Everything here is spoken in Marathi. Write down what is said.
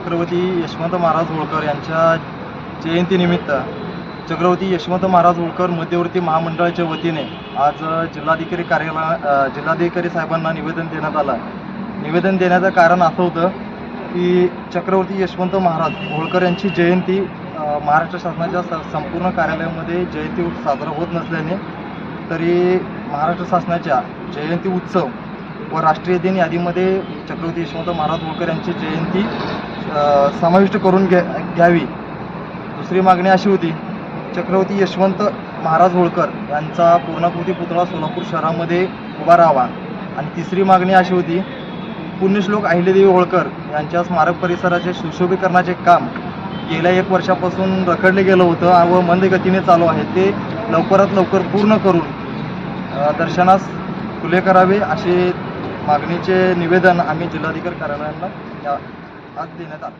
छत्रपती यशवंत महाराज होळकर यांच्या जयंतीनिमित्त छत्रपती यशवंत महाराज होळकर मध्यवर्ती महामंडळाच्या वतीने आज जिल्हाधिकारी कार्यालय जिल्हाधिकारी साहेबांना निवेदन देण्यात आलं. निवेदन देण्याचं कारण असं होतं की चक्रवर्ती यशवंत महाराज होळकर यांची जयंती महाराष्ट्र शासनाच्या स- संपूर्ण कार्यालयामध्ये जयंती साजरा होत नसल्याने तरी महाराष्ट्र शासनाच्या जयंती उत्सव व राष्ट्रीय दिन यादीमध्ये चक्रवर्ती यशवंत महाराज होळकर यांची जयंती समाविष्ट करून घ्या घ्यावी. दुसरी मागणी अशी होती चक्रवर्ती यशवंत महाराज होळकर यांचा पूर्णाकृती पुतळा सोलापूर शहरामध्ये उभा राहावा. आणि तिसरी मागणी अशी होती पुण्यश्लोक अहिल्यादेवी होळकर यांच्या स्मारक परिसराचे सुशोभीकरणाचे काम गेल्या एक वर्षापासून रखडले गेलं होतं व मंद गतीने चालू आहे. ते लवकरात लवकर पूर्ण करून दर्शनास खुले करावे असे मागणीचे निवेदन आम्ही जिल्हाधिकारी कार्यालयांना या- आज देण्यात आलं